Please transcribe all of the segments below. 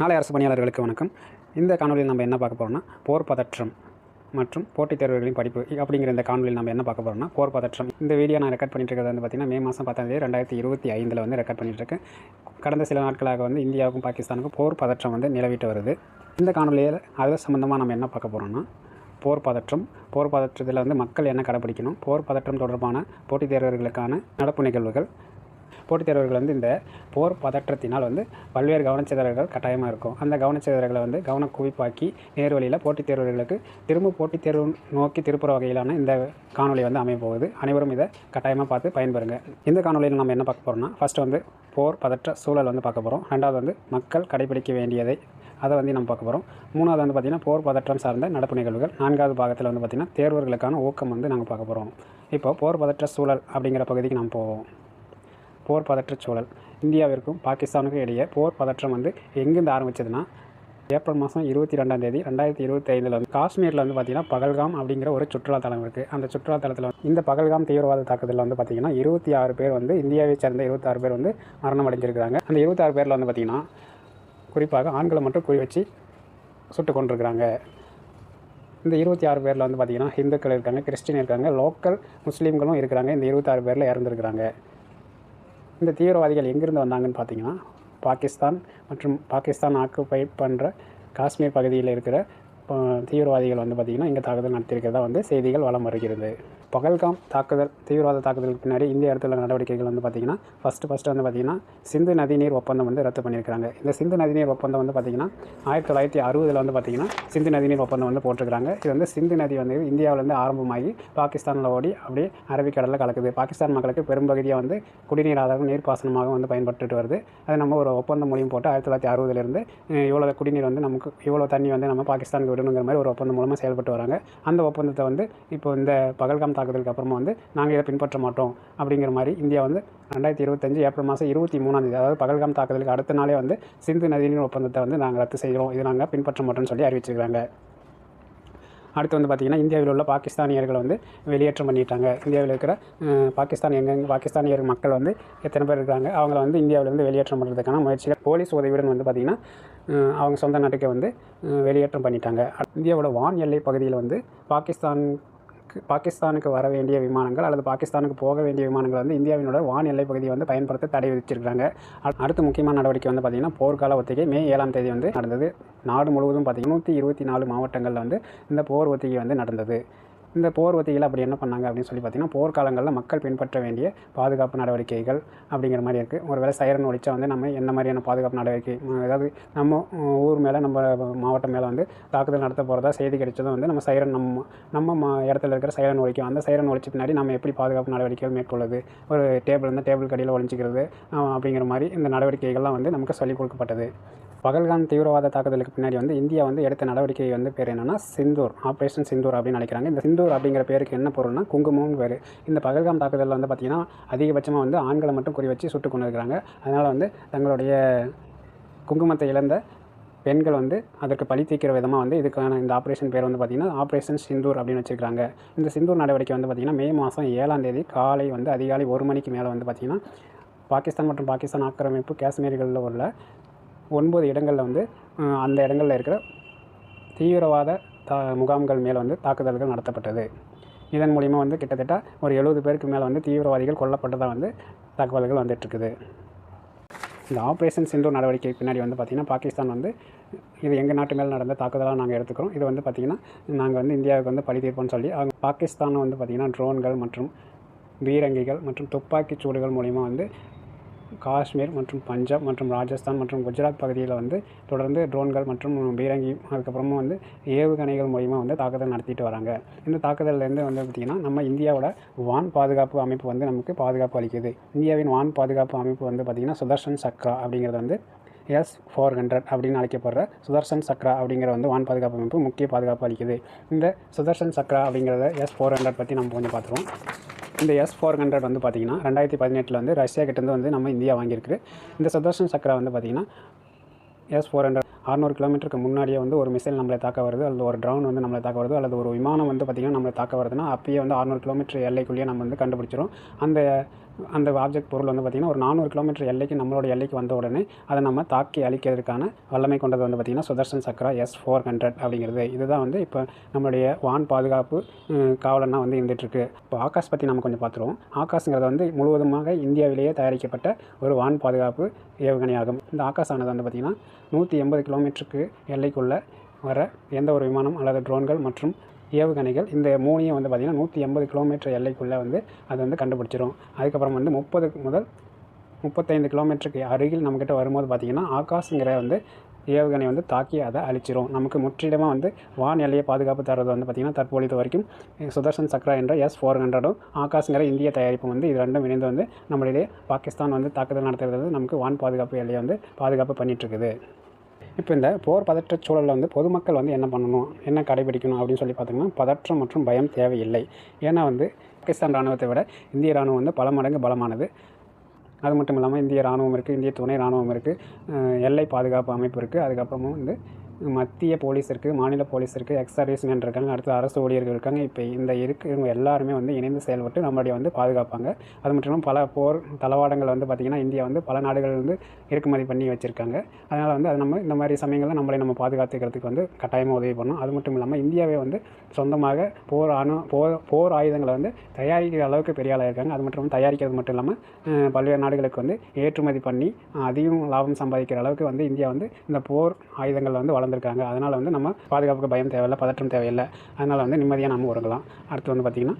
நாளை அரசு பணியாளர்களுக்கு வணக்கம். இந்த காணொலியில் நம்ம என்ன பார்க்க போகிறோம்னா போர் பதற்றம் மற்றும் போட்டித் தேர்வுகளின் படிப்பு அப்படிங்கிற இந்த காணொலியில் நம்ம என்ன பார்க்க போகிறோம்னா போர் பதற்றம். இந்த வீடியோ நான் ரெக்கார்ட் பண்ணிட்டு இருக்கிறது வந்து பார்த்திங்கன்னா மே மாதம் பத்தாம் தேதி ரெண்டாயிரத்தி இருபத்தி ஐந்தில் வந்து ரெக்கார்ட் பண்ணிட்டுருக்கேன் கடந்த சில நாட்களாக வந்து இந்தியாவுக்கும் பாகிஸ்தானுக்கும் போர் பதற்றம் வந்து நிலவிட்டு வருது. இந்த காணொலியில் அது சம்மந்தமாக நம்ம என்ன பார்க்க போகிறோம்னா போர் பதற்றம். போர் பதற்றத்தில் வந்து மக்கள் என்ன கடைப்பிடிக்கணும்? போர் பதற்றம் தொடர்பான போட்டித் தேர்வர்களுக்கான நடப்பு நிகழ்வுகள் போட்டித் தேர்வர்கள் வந்து இந்த போர் பதற்றத்தினால் வந்து பல்வேறு கவனச்சிதறல்கள் கட்டாயமாக இருக்கும். அந்த கவனச்சிதறல்களை வந்து கவன குவிப்பாக்கி நேர் வழியில் போட்டித் தேர்வர்களுக்கு திரும்ப போட்டித் தேர்வு நோக்கி திருப்புற வகையிலான இந்த காணொலி வந்து அமையப்போகுது அனைவரும் இதை கட்டாயமாக பார்த்து பயன்பெறுங்க. இந்த காணொலியில் நம்ம என்ன பார்க்க போகிறோம்னா ஃபஸ்ட்டு வந்து போர் பதற்ற சூழல் வந்து பார்க்க போகிறோம் ரெண்டாவது வந்து மக்கள் கடைபிடிக்க வேண்டியதை அதை வந்து நம்ம பார்க்க போகிறோம் மூணாவது வந்து பார்த்திங்கன்னா போர் பதற்றம் சார்ந்த நடப்பு நிகழ்வுகள். நான்காவது பாகத்தில் வந்து பார்த்திங்கன்னா தேர்வர்களுக்கான ஊக்கம் வந்து நாங்கள் பார்க்க போகிறோம் இப்போ போர் பதற்ற சூழல் அப்படிங்கிற பகுதிக்கு நாம் போவோம். போர் பதற்றச் சூழல். இந்தியாவிற்கும் பாகிஸ்தானுக்கும் இடையே போர் பதற்றம் வந்து எங்கேருந்து ஆரம்பிச்சதுன்னா ஏப்ரல் மாதம் இருபத்தி ரெண்டாம் தேதி ரெண்டாயிரத்தி இருபத்தி ஐந்தில் வந்து காஷ்மீரில் வந்து பார்த்திங்கன்னா பகல்காம் அப்படிங்கிற ஒரு சுற்றுலாத்தலம் இருக்குது அந்த சுற்றுலாத்தலத்தில் வந்து இந்த பகல்காம் தீவிரவாத தாக்குதலில் வந்து பார்த்திங்கன்னா இருபத்தி ஆறு பேர் வந்து இந்தியாவை சேர்ந்த இருபத்தாறு பேர் வந்து மரணம் அடைஞ்சிருக்கிறாங்க. அந்த இருபத்தாறு பேரில் வந்து பார்த்திங்கன்னா குறிப்பாக ஆண்களை மட்டும் குறி வச்சு சுட்டு கொண்டிருக்கிறாங்க இந்த இருபத்தி ஆறு பேரில் வந்து பார்த்திங்கன்னா ஹிந்துக்கள் இருக்காங்க கிறிஸ்டின் இருக்காங்க லோக்கல் முஸ்லீம்களும் இருக்கிறாங்க. இந்த இருபத்தாறு பேரில் இறந்துருக்கிறாங்க. இந்த தீவிரவாதிகள் எங்கேருந்து வந்தாங்கன்னு பார்த்தீங்கன்னா பாகிஸ்தான் மற்றும் பாகிஸ்தான் ஆக்குபை பண்ணுற காஷ்மீர் பகுதியில் இருக்கிற தீவிரவாதிகள் வந்து பார்த்திங்கன்னா இங்கே தாக்குதல் நடத்தியிருக்கிறதா வந்து செய்திகள் வலம் வருகிறது. பகல்காம் தாக்குதல் தீவிரவாத தாக்குதலுக்கு பின்னாடி இந்திய இடத்துல நடவடிக்கைகள் வந்து பார்த்திங்கன்னா ஃபஸ்ட்டு ஃபஸ்ட்டு வந்து பார்த்திங்கன்னா சிந்து நதிநீர் ஒப்பந்தம் வந்து ரத்து பண்ணியிருக்காங்க இந்த சிந்து நதிநீர் ஒப்பந்தம் வந்து பார்த்திங்கன்னா ஆயிரத்தி தொள்ளாயிரத்தி அறுபதில் வந்து பார்த்திங்கன்னா சிந்து நதிநீர் ஒப்பந்தம் வந்து போட்டிருக்காங்க இது வந்து சிந்து நதி வந்து இந்தியாவிலேருந்து ஆரம்பமாகி பாகிஸ்தானில் ஓடி அப்படியே அரபிக்கடலில் கலக்குது. பாகிஸ்தான் மக்களுக்கு பெரும்பகுதியாக வந்து குடிநீர் ஆதாரம் நீர்ப்பாசனமாக வந்து பயன்பட்டுட்டு வருது. அது நம்ம ஒரு ஒப்பந்தம் மூலியம் போட்டு ஆயிரத்தி தொள்ளாயிரத்தி அறுபதுலேருந்து இவ்வளோ குடிநீர் வந்து நமக்கு இவ்வளோ தண்ணி வந்து நம்ம பாகிஸ்தானுக்கு விடணுங்கிற மாதிரி ஒரு ஒப்பந்தம் மூலமாக செயல்பட்டு வராங்க. அந்த ஒப்பந்தத்தை வந்து இப்போ இந்த பகல்காம் தாக்குதலுக்கு அப்புறமா வந்து நாங்கள் இதை பின்பற்ற மாட்டோம் அப்படிங்கிற மாதிரி இந்தியா வந்து ரெண்டாயிரத்தி இருபத்தஞ்சு ஏப்ரல் மாதம் இருபத்தி மூணாந்தேதி அதாவது பகல்காம் தாக்குதலுக்கு அடுத்த நாளே வந்து சிந்து நதிநீர் ஒப்பந்தத்தை வந்து நாங்கள் ரத்து செய்கிறோம். இது நாங்கள் பின்பற்ற மாட்டோம்னு சொல்லி அறிவிச்சிருக்காங்க. அடுத்து வந்து பார்த்திங்கன்னா இந்தியாவில் உள்ள பாகிஸ்தானியர்களை வந்து வெளியேற்றம் பண்ணிட்டாங்க. இந்தியாவில் இருக்கிற பாகிஸ்தான் எங்கெங்க பாகிஸ்தானியர் மக்கள் வந்து எத்தனை பேர் இருக்காங்க அவங்கள வந்து இந்தியாவிலேருந்து வெளியேற்றம் பண்ணுறதுக்கான முயற்சிகள் போலீஸ் உதவியுடன் வந்து பார்த்திங்கன்னா அவங்க சொந்த நாட்டுக்கு வந்து வெளியேற்றம் பண்ணிட்டாங்க. இந்தியாவோட வான் எல்லை பகுதியில் வந்து பாகிஸ்தான் பாகிஸ்தானுக்கு வர வேண்டிய விமானங்கள் அல்லது பாகிஸ்தானுக்கு போக வேண்டிய விமானங்கள் வந்து இந்தியாவினோட வான் எல்லை பகுதியை வந்து பயன்படுத்த தடை விதிச்சிருக்காங்க அ- அடுத்த முக்கியமான நடவடிக்கை வந்து பார்த்திங்கன்னா போர்க்கால ஒத்திகை மே ஏழாம் தேதி வந்து நடந்தது. நாடு முழுவதும் பார்த்திங்கன்னா நூற்றி இருபத்தி நாலு மாவட்டங்களில் வந்து இந்த போர் ஒத்திகை வந்து நடந்தது. இந்த போர் ஒத்திகையில் அப்படி என்ன பண்ணாங்க அப்படின்னு சொல்லி பார்த்தீங்கன்னா போர்க்காலங்களில் மக்கள் பின்பற்ற வேண்டிய பாதுகாப்பு நடவடிக்கைகள் அப்படிங்கிற மாதிரி இருக்குது ஒருவேளை சைரன் ஒழிச்சா வந்து நம்ம என்ன மாதிரியான பாதுகாப்பு நடவடிக்கை அதாவது நம்ம ஊர் மேலே நம்ம மாவட்டம் மேலே வந்து தாக்குதல் நடத்த போகிறதா செய்தி கிடைச்சதும் வந்து நம்ம சைரன் நம்ம நம்ம மா இடத்துல இருக்கிற சைரன் ஒழிக்கும் அந்த சைரன் ஒழிச்ச பின்னாடி நம்ம எப்படி பாதுகாப்பு நடவடிக்கைகள் மேற்கொள்ளுது ஒரு டேபிள் இருந்தால் டேபிள் கடியில் ஒழிஞ்சிக்கிறது அப்படிங்கிற மாதிரி இந்த நடவடிக்கைகள்லாம் வந்து நமக்கு சொல்லிக் கொடுக்கப்பட்டது. பகல்கான் தீவிரவாத தாக்குதலுக்கு பின்னாடி வந்து இந்தியா வந்து எடுத்த நடவடிக்கை வந்து பேர் என்னன்னா சிந்தூர் ஆப்ரேஷன் சிந்தூர் அப்படின்னு நினைக்கிறாங்க. இந்த சிந்தூர் அப்படிங்கிற பேருக்கு என்ன பொருள்னா குங்குமம் பேர் இந்த பகல்காம் தாக்குதலில் வந்து பார்த்திங்கன்னா அதிகபட்சமாக வந்து ஆண்களை மட்டும் குறி வச்சு சுட்டு கொண்டு இருக்கிறாங்க அதனால் வந்து தங்களுடைய குங்குமத்தை இழந்த பெண்கள் வந்து அதற்கு பழி தீர்க்கிற விதமாக வந்து இதுக்கான இந்த ஆப்ரேஷன் பேர் வந்து பார்த்திங்கன்னா ஆப்ரேஷன் சிந்தூர் அப்படின்னு வச்சுருக்காங்க. இந்த சிந்தூர் நடவடிக்கை வந்து பார்த்திங்கன்னா மே மாதம் ஏழாம் தேதி காலை வந்து அதிகாலை ஒரு மணிக்கு மேலே வந்து பார்த்திங்கன்னா பாகிஸ்தான் மற்றும் பாகிஸ்தான் ஆக்கிரமிப்பு காஷ்மீர்களில் உள்ள ஒன்பது இடங்களில் வந்து அந்த இடங்களில் இருக்கிற தீவிரவாத தா முகாம்கள் மேலே வந்து தாக்குதல்கள் நடத்தப்பட்டது. இதன் மூலிமா வந்து கிட்டத்தட்ட ஒரு எழுபது பேருக்கு மேலே வந்து தீவிரவாதிகள் கொல்லப்பட்டதாக வந்து தகவல்கள் வந்துட்டுருக்குது. இந்த ஆப்ரேஷன் சிந்து நடவடிக்கை பின்னாடி வந்து பார்த்திங்கன்னா பாகிஸ்தான் வந்து இது எங்கள் நாட்டு மேலே நடந்த தாக்குதலாக நாங்கள் எடுத்துக்கிறோம். இது வந்து பார்த்திங்கன்னா நாங்கள் வந்து இந்தியாவுக்கு வந்து பழி தீர்ப்போம்னு சொல்லி அவங்க பாகிஸ்தான் வந்து பார்த்திங்கன்னா ட்ரோன்கள் மற்றும் பீரங்கிகள் மற்றும் துப்பாக்கி சூடுகள் மூலிமா வந்து காஷ்மீர் மற்றும் பஞ்சாப் மற்றும் ராஜஸ்தான் மற்றும் குஜராத் பகுதியில் வந்து தொடர்ந்து ட்ரோன்கள் மற்றும் பீரங்கி அதுக்கப்புறமா வந்து ஏவுகணைகள் மூலிமா வந்து தாக்குதல் நடத்திட்டு வராங்க. இந்த தாக்குதல்லேருந்து வந்து பார்த்திங்கன்னா நம்ம இந்தியாவோட வான் பாதுகாப்பு அமைப்பு வந்து நமக்கு பாதுகாப்பு அளிக்குது. இந்தியாவின் வான் பாதுகாப்பு அமைப்பு வந்து பார்த்திங்கன்னா சுதர்ஷன் சக்ரா அப்படிங்கிறது வந்து எஸ் ஃபோர் ஹண்ட்ரட் அப்படின்னு அழைக்கப்படுற சுதர்ஷன் சக்ரா அப்படிங்கிற வந்து வான் பாதுகாப்பு அமைப்பு முக்கிய பாதுகாப்பு அளிக்குது. இந்த சுதர்ஷன் சக்ரா அப்படிங்கிறத எஸ் ஃபோர் ஹண்ட்ரட் பற்றி நம்ம கொஞ்சம் பார்த்துருவோம் இந்த எஸ் ஃபோர் ஹண்ட்ரட் வந்து பார்த்திங்கன்னா ரெண்டாயிரத்தி பதினெட்டில் வந்து ரஷ்யா கிட்டேருந்து வந்து நம்ம இந்தியா வாங்கியிருக்கு. இந்த சுதர்ஷன் சக்கரை வந்து பார்த்திங்கன்னா எஸ் ஃபோர் ஹண்ட்ரட் அறநூறு கிலோமீட்டருக்கு முன்னாடியே வந்து ஒரு மிசைல் நம்மளை தாக்க வருது அல்லது ஒரு ட்ரோன் வந்து நம்மளை தாக்க வருது அல்லது ஒரு விமானம் வந்து பார்த்திங்கன்னா நம்மளை தாக்க வருதுன்னா அப்பயே வந்து அறநூறு கிலோமீட்டர் எல்லைக்குள்ளேயே நம்ம வந்து கண்டுபிடிச்சிரும். அந்த அந்த ஆப்ஜெக்ட் பொருள் வந்து பார்த்திங்கன்னா ஒரு நானூறு கிலோமீட்டர் எல்லைக்கு நம்மளோட எல்லைக்கு வந்த உடனே அதை நம்ம தாக்கி அழிக்கிறதுக்கான வல்லமை கொண்டது வந்து பார்த்திங்கன்னா Sudarshan Chakra S four hundred அப்படிங்கிறது. இதுதான் வந்து இப்போ நம்மளுடைய வான் பாதுகாப்பு காவலனாக வந்து இருந்துகிட்ருக்கு இப்போ ஆகாஷ் பற்றி நம்ம கொஞ்சம் பார்த்துருவோம் ஆகாஷ்ங்கிறது வந்து முழுவதுமாக இந்தியாவிலேயே தயாரிக்கப்பட்ட ஒரு வான் பாதுகாப்பு ஏவுகணையாகும். இந்த ஆகாஷ் ஆனது வந்து பார்த்திங்கன்னா நூற்றி எண்பது கிலோமீட்டருக்கு எல்லைக்குள்ளே வர எந்த ஒரு விமானம் அல்லது ட்ரோன்கள் மற்றும் ஏவுகணைகள் இந்த மூணையும் வந்து பார்த்திங்கன்னா நூற்றி எண்பது கிலோமீட்டர் எல்லைக்குள்ளே வந்து அது வந்து கண்டுபிடிச்சிரும். அதுக்கப்புறம் வந்து முப்பது முதல் முப்பத்தைந்து கிலோமீட்டருக்கு அருகில் நம்மக்கிட்ட வரும்போது பார்த்திங்கன்னா ஆகாஷுங்கிற வந்து ஏவுகணை வந்து தாக்கி அதை அழிச்சிரும். நமக்கு முற்றிலுமாக வந்து வான் எல்லையை பாதுகாப்பு தரது வந்து பார்த்திங்கன்னா தற்பொழுது வரைக்கும் சுதர்ஷன் சக்ரா என்ற எஸ் ஃபோர் ஹண்ட்ரடும் ஆகாஷ்ங்கிற இந்திய தயாரிப்பு வந்து இது ரெண்டும் இணைந்து வந்து நம்மளிடையே பாகிஸ்தான் வந்து தாக்குதல் நடத்துகிறது வந்து நமக்கு வான் பாதுகாப்பு எல்லையை வந்து பாதுகாப்பு பண்ணிகிட்ருக்குது இப்போ இந்த போர் பதற்ற சூழலில் வந்து பொதுமக்கள் வந்து என்ன பண்ணணும் என்ன கடைபிடிக்கணும் அப்படின்னு சொல்லி பார்த்தீங்கன்னா பதற்றம் மற்றும் பயம் தேவையில்லை. ஏன்னா வந்து பாகிஸ்தான் இராணுவத்தை விட இந்திய இராணுவம் வந்து பல மடங்கு பலமானது. அது மட்டும் இல்லாமல் இந்திய இராணுவம் இருக்குது இந்திய துணை இராணுவம் இருக்குது எல்லை பாதுகாப்பு அமைப்பு இருக்குது அதுக்கப்புறமா வந்து மத்திய போலீஸ் இருக்குது மாநில போலீஸ் இருக்குது எக்ஸ் சர்வீஸ்மேன் இருக்காங்க அடுத்து அரசு ஊழியர்கள் இருக்காங்க. இப்போ இந்த இருக்கிறவங்க எல்லாருமே வந்து இணைந்து செயல்பட்டு நம்மளுடைய வந்து பாதுகாப்பாங்க. அது மட்டும் இல்லாமல் பல போர் தளவாடங்கள் வந்து பார்த்திங்கன்னா இந்தியா வந்து பல நாடுகள் வந்து இறக்குமதி பண்ணி வச்சுருக்காங்க. அதனால் வந்து அது நம்ம இந்த மாதிரி சமயங்களில் நம்மளை நம்ம பாதுகாத்துக்கிறதுக்கு வந்து கட்டாயமாக உதவி பண்ணணும். அது மட்டும் இல்லாமல் இந்தியாவே வந்து சொந்தமாக போர் அணு போர் போர் ஆயுதங்களை வந்து தயாரிக்கிற அளவுக்கு பெரிய ஆளாக இருக்காங்க. அது மட்டும் இல்லாமல் தயாரிக்கிறது மட்டும் இல்லாமல் பல்வேறு நாடுகளுக்கு வந்து ஏற்றுமதி பண்ணி அதிகம் லாபம் சம்பாதிக்கிற அளவுக்கு வந்து இந்தியா வந்து இந்த போர் ஆயுதங்கள் வந்து வளர்ந்துருக்காங்க அதனால் வந்து நம்ம பாதுகாப்புக்கு பயம் தேவையில்லை பதற்றம் தேவையில்லை. அதனால் வந்து நிம்மதியாக நம்ம உறங்கலாம். அடுத்து வந்து பார்த்திங்கன்னா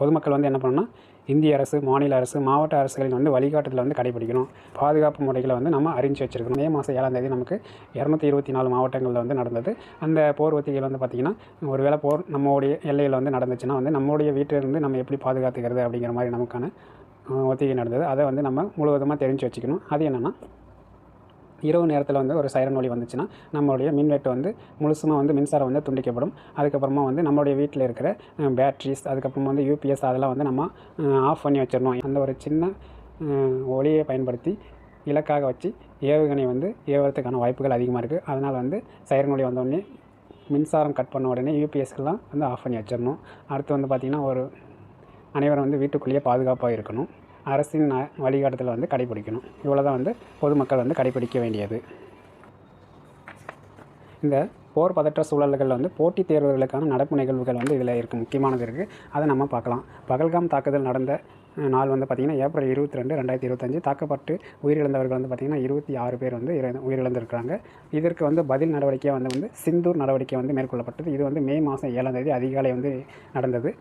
பொதுமக்கள் வந்து என்ன பண்ணணும்னா இந்திய அரசு மாநில அரசு மாவட்ட அரசுகளின் வந்து வழிகாட்டுதலை வந்து கடைபிடிக்கணும். பாதுகாப்பு முறைகளை வந்து நம்ம அறிஞ்சு வச்சிருக்கணும். மே மாதம் ஏழாம் தேதி நமக்கு இரநூத்தி இருபத்தி நாலு மாவட்டங்களில் வந்து நடந்தது. அந்த போர் ஒத்திகைகள் வந்து பார்த்திங்கன்னா ஒருவேளை போர் நம்மளுடைய எல்லையில் வந்து நடந்துச்சுன்னா வந்து நம்மளுடைய வீட்டிலிருந்து நம்ம எப்படி பாதுகாத்துக்கிறது அப்படிங்கிற மாதிரி நமக்கான ஒத்திகை நடந்தது. அதை வந்து நம்ம முழுவதுமாக தெரிஞ்சு வச்சுக்கணும். அது என்னென்னா இரவு நேரத்தில் வந்து ஒரு சைரன் ஒலி வந்துச்சுன்னா நம்மளுடைய மின்வெட்டு வந்து முழுசுமாக வந்து மின்சாரம் வந்து துண்டிக்கப்படும். அதுக்கப்புறமா வந்து நம்மளுடைய வீட்டில் இருக்கிற பேட்ரிஸ் அதுக்கப்புறமா வந்து யூபிஎஸ் அதெல்லாம் வந்து நம்ம ஆஃப் பண்ணி வச்சிடணும். அந்த ஒரு சின்ன ஒளியை பயன்படுத்தி இலக்காக வச்சு ஏவுகணை வந்து ஏவுறதுக்கான வாய்ப்புகள் அதிகமாக இருக்குது அதனால் வந்து சைரன் ஒலி வந்தோடனே மின்சாரம் கட் பண்ண உடனே யூபிஎஸ்க்கெல்லாம் வந்து ஆஃப் பண்ணி வச்சிடணும். அடுத்து வந்து பார்த்திங்கன்னா ஒரு அனைவரும் வந்து வீட்டுக்குள்ளேயே பாதுகாப்பாக இருக்கணும். அரசின் வழிகாட்டுதலை வந்து கடைபிடிக்கணும். இவ்வளோ தான் வந்து பொதுமக்கள் வந்து கடைபிடிக்க வேண்டியது. இந்த போர் பதற்ற சூழல்களில் வந்து போட்டித் தேர்வுகளுக்கான நடப்பு நிகழ்வுகள் வந்து இதில் இருக்குது முக்கியமானது இருக்குது அதை நம்ம பார்க்கலாம். பகல்காம் தாக்குதல் நடந்த நாள் வந்து பார்த்திங்கன்னா ஏப்ரல் இருபத்தி ரெண்டு ரெண்டாயிரத்தி இருபத்தஞ்சு. தாக்கப்பட்டு உயிரிழந்தவர்கள் வந்து பார்த்திங்கன்னா இருபத்தி ஆறு பேர் வந்து உயிரிழந்திருக்கிறாங்க. இதற்கு வந்து பதில் நடவடிக்கையாக வந்து வந்து சிந்தூர் நடவடிக்கை வந்து மேற்கொள்ளப்பட்டது. இது வந்து மே மாதம் ஏழாம் தேதி அதிகாலை வந்து நடந்தது.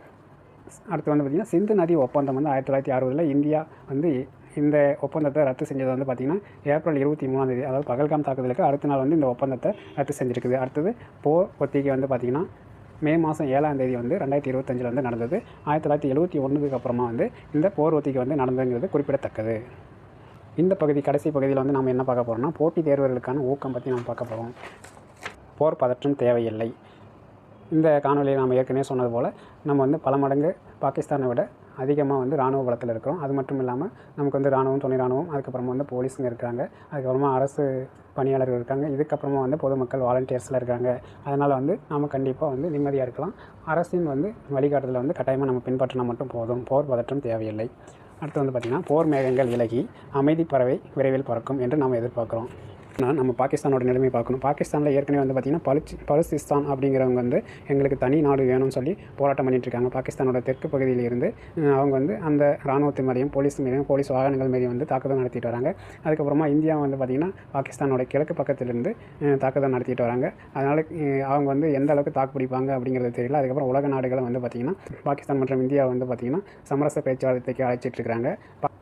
அடுத்து வந்து பார்த்திங்கன்னா சிந்து நதி ஒப்பந்தம் வந்து ஆயிரத்தி தொள்ளாயிரத்தி அறுபதில் இந்தியா வந்து இந்த ஒப்பந்தத்தை ரத்து செஞ்சது வந்து பார்த்திங்கன்னா ஏப்ரல் இருபத்தி மூணாந்தேதி அதாவது பகல்காம் தாக்குதலுக்கு அடுத்த நாள் வந்து இந்த ஒப்பந்தத்தை ரத்து செஞ்சுருக்குது. அடுத்தது போர் ஒத்திகை வந்து பார்த்திங்கன்னா மே மாதம் ஏழாம் தேதி வந்து ரெண்டாயிரத்தி இருபத்தஞ்சில் வந்து நடந்தது. ஆயிரத்தி தொள்ளாயிரத்தி எழுபத்தி ஒன்றுக்கு அப்புறமா வந்து இந்த போர் ஒத்திகை வந்து நடந்ததுங்கிறது குறிப்பிடத்தக்கது. இந்த பகுதி கடைசி பகுதியில் வந்து நம்ம என்ன பார்க்க போகிறோம்னா போட்டித் தேர்வர்களுக்கான ஊக்கம் பற்றி நம்ம பார்க்க போகிறோம் போர் பதற்றம் தேவையில்லை. இந்த காணொலியில் நாம் ஏற்கனவே சொன்னது போல் நம்ம வந்து பல மடங்கு பாகிஸ்தானை விட அதிகமாக வந்து இராணுவ பலத்தில் இருக்கிறோம். அது மட்டும் இல்லாமல் நமக்கு வந்து இராணுவம் துணை இராணுவம் அதுக்கப்புறமா வந்து போலீஸுங்க இருக்காங்க. அதுக்கப்புறமா அரசு பணியாளர்கள் இருக்காங்க. இதுக்கப்புறமா வந்து பொதுமக்கள் வாலண்டியர்ஸில் இருக்காங்க. அதனால் வந்து நாம் கண்டிப்பாக வந்து நிம்மதியாக இருக்கலாம். அரசின் வந்து வழிகாட்டுதலை வந்து கட்டாயமாக நம்ம பின்பற்றினா மட்டும் போதும். போர் பதற்றம் தேவையில்லை. அடுத்து வந்து பார்த்திங்கன்னா போர் மேகங்கள் விலகி அமைதி பறவை விரைவில் பறக்கும் என்று நாம் எதிர்பார்க்குறோம். ஆனால் நம்ம பாகிஸ்தானோட நிலைமை பார்க்கணும். பாகிஸ்தானில் ஏற்கனவே வந்து பார்த்திங்கன்னா பலுச் பலுசிஸ்தான் அப்படிங்கிறவங்க வந்து எங்களுக்கு தனி நாடு வேணும்னு சொல்லி போராட்டம் பண்ணிட்டு இருக்காங்க. பாகிஸ்தானோட தெற்கு பகுதியில் இருந்து அவங்க வந்து அந்த இராணுவத்து மேலேயும் போலீஸ் மேலேயும் போலீஸ் வாகனங்கள் மேலேயும் வந்து தாக்குதல் நடத்திட்டு வராங்க. அதுக்கப்புறமா இந்தியா வந்து பார்த்திங்கன்னா பாகிஸ்தானோட கிழக்கு பக்கத்திலிருந்து தாக்குதல் நடத்திட்டு வராங்க. அதனால் அவங்க வந்து எந்த அளவுக்கு தாக்கு பிடிப்பாங்க அப்படிங்கிறது தெரியல. அதுக்கப்புறம் உலக நாடுகளை வந்து பார்த்திங்கன்னா பாகிஸ்தான் மற்றும் இந்தியா வந்து பார்த்திங்கன்னா சமரச பேச்சுவார்த்தைக்கு அழைச்சிட்டு இருக்காங்க.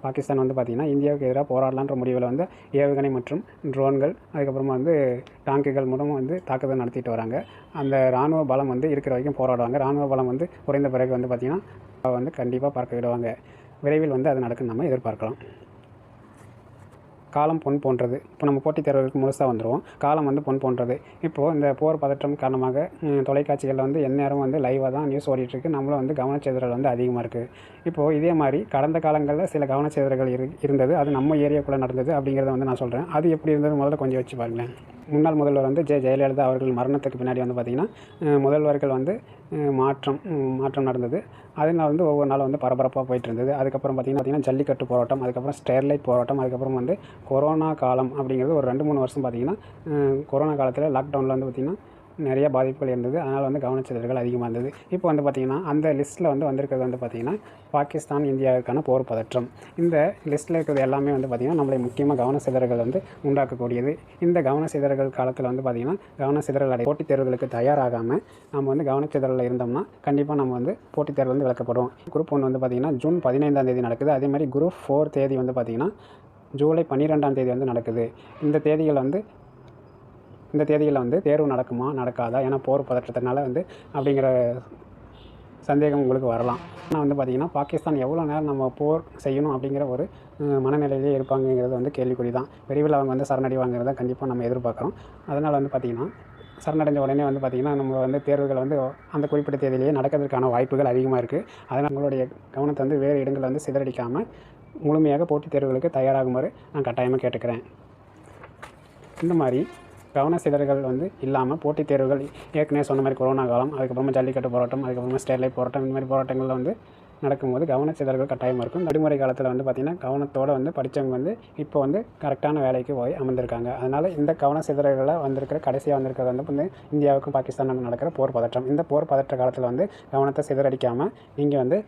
பாகிஸ்தான் வந்து பார்த்திங்கன்னா இந்தியாவுக்கு எதிராக போராடலான்ற முடிவில் வந்து ஏவுகணை மற்றும் ட்ரோன்கள் அதுக்கப்புறமா வந்து டாங்குகள் மூலம் வந்து தாக்குதல் நடத்திட்டு வராங்க. அந்த இராணுவ பலம் வந்து இருக்கிற வரைக்கும் போராடுவாங்க. இராணுவ பலம் வந்து குறைந்த பிறகு வந்து பார்த்திங்கன்னா வந்து கண்டிப்பாக பறக்க விடுவாங்க. விரைவில் வந்து அது நடக்குன்னு நம்ம எதிர்பார்க்கலாம். காலம் பொன் போன்றது. இப்போ நம்ம போட்டித் தேர்வுகளுக்கு முழுசாக வந்துடுவோம் காலம் வந்து பொன் போன்றது. இப்போது இந்த போர் பதற்றம் காரணமாக தொலைக்காட்சிகளில் வந்து எந்நேரம் வந்து லைவாக தான் நியூஸ் ஓடிட்டுருக்கு. நம்மளும் வந்து கவனச்சிதறல் வந்து அதிகமாக இருக்குது இப்போது இதே மாதிரி கடந்த காலங்களில் சில கவனச்சிதறல்கள் இரு இருந்தது. அது நம்ம ஏரியாக்குள்ளே நடந்தது அப்படிங்கிறத வந்து நான் சொல்கிறேன் அது எப்படி இருந்தது? முதல்ல கொஞ்சம் வச்சு பாருங்களேன். முன்னாள் முதல்வர் வந்து ஜெ ஜெயலலிதா அவர்கள் மரணத்துக்கு பின்னாடி வந்து பார்த்திங்கன்னா முதல்வர்கள் வந்து மாற்றம் மாற்றம் நடந்தது. அதனால் வந்து ஒவ்வொரு நாளும் வந்து பரபரப்பாக போயிட்டு இருந்தது. அதுக்கப்புறம் பார்த்திங்கன்னா பார்த்திங்கன்னா ஜல்லிக்கட்டு போராட்டம் அதுக்கப்புறம் ஸ்டெர்லைட் போராட்டம் அதுக்கப்புறம் வந்து கொரோனா காலம் அப்படிங்கிறது ஒரு ரெண்டு மூணு வருஷம் பார்த்திங்கன்னா கொரோனா காலத்தில் லாக்டவுனில் வந்து பார்த்திங்கன்னா நிறைய பாதிப்புகள் இருந்தது. அதனால் வந்து கவனச்சிதழ்கள் அதிகமாக இருந்தது. இப்போ வந்து பார்த்திங்கன்னா அந்த லிஸ்ட்டில் வந்து வந்திருக்கிறது வந்து பார்த்திங்கன்னா பாகிஸ்தான் இந்தியாவுக்கான போர் பதற்றம். இந்த லிஸ்ட்டில் இருக்கிறது எல்லாமே வந்து பார்த்திங்கன்னா நம்மளை முக்கியமாக கவனச்சிதறல்கள் வந்து உண்டாக்கக்கூடியது. இந்த கவனச்சிதறல்கள் காலத்தில் வந்து பார்த்திங்கன்னா கவனச்சிதறல் அடை போட்டித் தேர்வுகளுக்கு தயாராகாமல் நம்ம வந்து கவனச்சிதறலில் இருந்தோம்னா கண்டிப்பாக நம்ம வந்து போட்டித் தேர்வு வந்து விளக்கப்படும். குரூப் ஒன்று வந்து பார்த்திங்கன்னா ஜூன் பதினைந்தாம் தேதி நடக்குது. அதே மாதிரி குரூப் ஃபோர் தேதி வந்து பார்த்திங்கன்னா ஜூலை பன்னிரெண்டாம் தேதி வந்து நடக்குது. இந்த தேதிகள் வந்து இந்த தேதியில் வந்து தேர்வு நடக்குமா நடக்காதா ஏன்னா போர் பதற்றத்தினால வந்து அப்படிங்கிற சந்தேகம் உங்களுக்கு வரலாம். ஆனால் வந்து பார்த்திங்கன்னா பாகிஸ்தான் எவ்வளோ நேரம் நம்ம போர் செய்யணும் அப்படிங்கிற ஒரு மனநிலையிலே இருப்பாங்கங்கிறது வந்து கேள்விக்குறி தான் விரைவில் அவங்க வந்து சரணடைவாங்கிறத கண்டிப்பாக நம்ம எதிர்பார்க்குறோம். அதனால் வந்து பார்த்திங்கன்னா சரணடைஞ்ச உடனே வந்து பார்த்திங்கன்னா நம்ம வந்து தேர்வுகள் வந்து அந்த குறிப்பிட்ட தேதியிலேயே நடக்கிறதுக்கான வாய்ப்புகள் அதிகமாக இருக்குது அதனால் உங்களுடைய கவனத்தை வந்து வேறு இடங்களில் வந்து சிதறடிக்காமல் முழுமையாக போட்டித் தேர்வுகளுக்கு தயாராகுமாறு நான் கட்டாயமாக கேட்டுக்கிறேன். இந்த மாதிரி கவன சிதறல்கள் வந்து இல்லாமல் போட்டித் தேர்வுகள் ஏற்கனவே சொன்ன மாதிரி கொரோனா காலம் அதுக்கப்புறமா ஜல்லிக்கட்டு போராட்டம் அதுக்கப்புறமா ஸ்டெர்லைட் போராட்டம் இந்த மாதிரி போராட்டங்களில் வந்து நடக்கும்போது கவன சிதறல்கள் கட்டாயமாக இருக்கும். நடைமுறை காலத்தில் வந்து பார்த்திங்கன்னா கவனத்தோடு வந்து படித்தவங்க வந்து இப்போ வந்து கரெக்டான வேலைக்கு போய் அமர்ந்திருக்காங்க. அதனால் இந்த கவன சிதறல்களை வந்திருக்கிற கடைசியாக வந்திருக்கிறது வந்து வந்து இந்தியாவுக்கும் பாகிஸ்தானுக்கும் நடக்கிற போர் பதற்றம். இந்த போர் பதற்ற காலத்தில் வந்து கவனத்தை சிதறடிக்காமல் நீங்கள் வந்து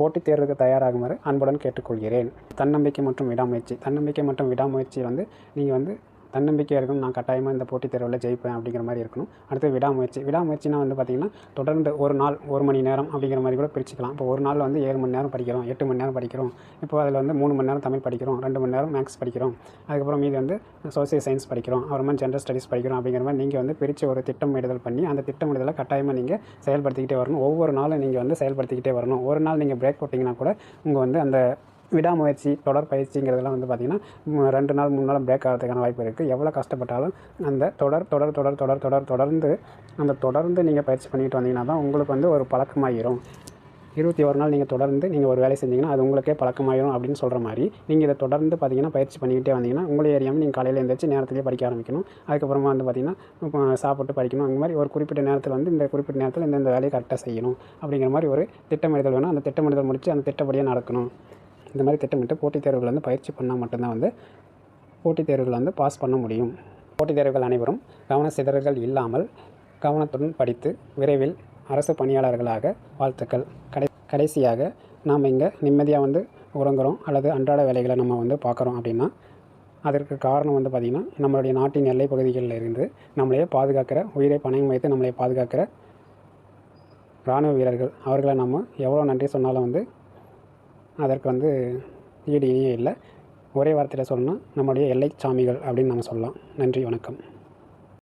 போட்டித் தேர்வுக்கு தயாராகுமாறு அன்புடன் கேட்டுக்கொள்கிறேன். தன்னம்பிக்கை மற்றும் விடாமுயற்சி. தன்னம்பிக்கை மற்றும் விடாமுயற்சி வந்து நீங்கள் வந்து தன்னம்பிக்கையாக இருக்கணும் நான் கட்டாயமாக இந்த போட்டித் தேர்வில் ஜெயிப்பேன் அப்படிங்கிற மாதிரி இருக்கணும். அடுத்து விடாமுயற்சி. விடாமுயற்சினா வந்து பார்த்திங்கன்னா தொடர்ந்து ஒரு நாள் ஒரு மணி நேரம் அப்படிங்கிற மாதிரி கூட பிரிச்சுக்கலாம். இப்போ ஒரு நாள் வந்து ஏழு மணி நேரம் படிக்கிறோம் எட்டு மணி நேரம் படிக்கிறோம். இப்போ அதில் வந்து மூணு மணி நேரம் தமிழ் படிக்கிறோம் ரெண்டு மணி நேரம் மேக்ஸ் படிக்கிறோம். அதுக்கப்புறம் மீதி வந்து சோசியல் சயின்ஸ் படிக்கிறோம் அப்புறமா ஜென்ரல் ஸ்டடீஸ் படிக்கிறோம் அப்படிங்கிற மாதிரி நீங்கள் வந்து பிரித்து ஒரு திட்டமிடுதல் பண்ணி அந்த திட்டமிடுதலை கட்டாயமாக நீங்கள் செயல்படுத்திக்கிட்டே வரணும். ஒவ்வொரு நாளும் நீங்கள் வந்து செயல்படுத்திக்கிட்டே வரணும். ஒரு நாள் நீங்கள் பிரேக் போட்டிங்கன்னா கூட உங்கள் வந்து அந்த விடாமுயற்சி தொடர் பயிற்சிங்கிறதெல்லாம் வந்து பார்த்திங்கன்னா ரெண்டு நாள் மூணு நாள் பிரேக் ஆகிறதுக்கான வாய்ப்பு இருக்குது எவ்வளோ கஷ்டப்பட்டாலும் அந்த தொடர் தொடர் தொடர் தொடர் தொடர் தொடர்ந்து அந்த தொடர்ந்து நீங்கள் பயிற்சி பண்ணிட்டு வந்தீங்கன்னா தான் உங்களுக்கு வந்து ஒரு பழக்கமாகிரும் இருபத்தி ஒரு நாள் நீங்கள் தொடர்ந்து நீங்கள் ஒரு வேலை செஞ்சீங்கன்னா அது உங்களுக்கே பழக்கமாயிரும் அப்படின்னு சொல்கிற மாதிரி நீங்கள் இதை தொடர்ந்து பார்த்தீங்கன்னா பயிற்சி பண்ணிக்கிட்டே வந்தீங்கன்னா உங்களை ஏரியாமல் நீங்கள் காலையில் எழுந்திரிச்சு நேரத்துலேயே படிக்க ஆரம்பிக்கணும். அதுக்கப்புறமா வந்து பார்த்திங்கன்னா சாப்பிட்டு படிக்கணும். அந்த மாதிரி ஒரு குறிப்பிட்ட நேரத்தில் வந்து இந்த குறிப்பிட்ட நேரத்தில் இந்த இந்த வேலையை கரெக்டாக செய்யணும். அப்படிங்கிற மாதிரி ஒரு திட்டமிடுதல் வேணும். அந்த திட்டமிடுதல் முடித்து அந்த திட்டப்படியாக நடக்கணும். இந்த மாதிரி திட்டமிட்டு போட்டித் தேர்வுகள் வந்து பயிற்சி பண்ணால் மட்டும்தான் வந்து போட்டித் தேர்வுகளை வந்து பாஸ் பண்ண முடியும். போட்டித் தேர்வுகள் அனைவரும் கவன சிதறல்கள் இல்லாமல் கவனத்துடன் படித்து விரைவில் அரசு பணியாளர்களாக வாழ்த்துக்கள். கடை கடைசியாக நாம் இங்கே நிம்மதியாக வந்து உறங்குறோம் அல்லது அன்றாட வேலைகளை நம்ம வந்து பார்க்குறோம் அப்படின்னா அதற்கு காரணம் வந்து பார்த்திங்கன்னா நம்மளுடைய நாட்டின் எல்லை பகுதிகளில் இருந்து நம்மளையே பாதுகாக்கிற உயிரை பணயம் வைத்து நம்மளை பாதுகாக்கிற இராணுவ வீரர்கள். அவர்களை நம்ம எவ்வளோ நன்றி சொன்னாலும் வந்து அதற்கு வந்து ஈடு இணையே இல்லை. ஒரே வார்த்தையில் சொல்லணும்னா நம்முடைய எல்லை சாமிகள் அப்படின்னு நம்ம சொல்லலாம். நன்றி வணக்கம்.